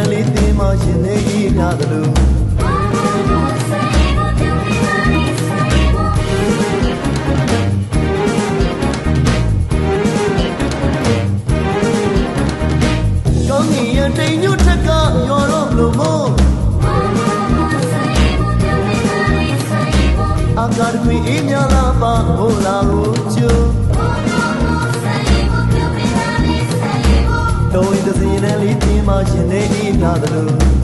ရန်လေးတင်းမရှင်နေဤများသလိုကောင်းငင်ရတိမ်ညွတ်ထက်ကညော်တော့မလို့မို့အကာခွေအင်းများလာပါဟိုလာကို ရှင်နေဤများသလို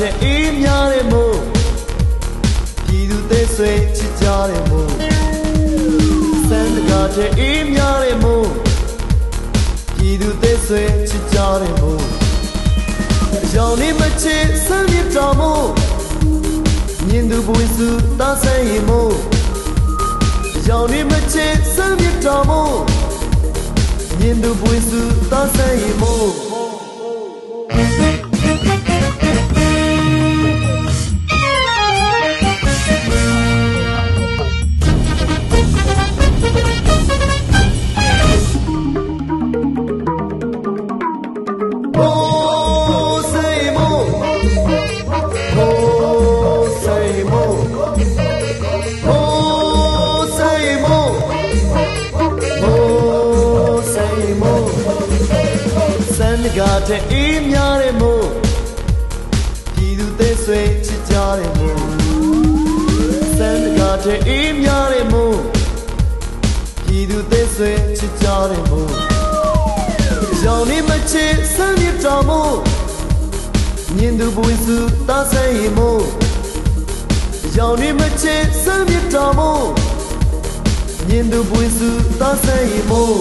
တဲ့အေးများတဲ့မို့ပြည်သူသေးဆွေချစ်ကြတဲ့မို့စံကတဲ့အေးများတဲ့မို့ပြည်သူသေးဆွေချစ်ကြတဲ့မို့ရောင်နေမချစ်ဆမ်းမြစ်တော်မို့မြင်သူပွေစုသားဆိုင်ရင်မို့ရောင်နေမချစ်ဆမ်းမြစ်တော်မို့မြင်သူပွေစုသားဆိုင်ရင်မို့ စံကတဲ့အေးများတဲ့မို့ပြည်သူသေးဆွေချစ်ကြတဲ့မို့စံကတဲ့အေးများတဲ့မို့ပြည်သူသေးဆွေချစ်ကြတဲ့မို့ရောင်နေမချစ်ဆမ်းမြစ်တော်မို့မြင်သူပွေစုသားဆိုင်ရင်မို့ရောင်နေမချစ်ဆမ်းမြစ်တော်မို့မြင်သူပွေစုသားဆိုင်ရင်မို့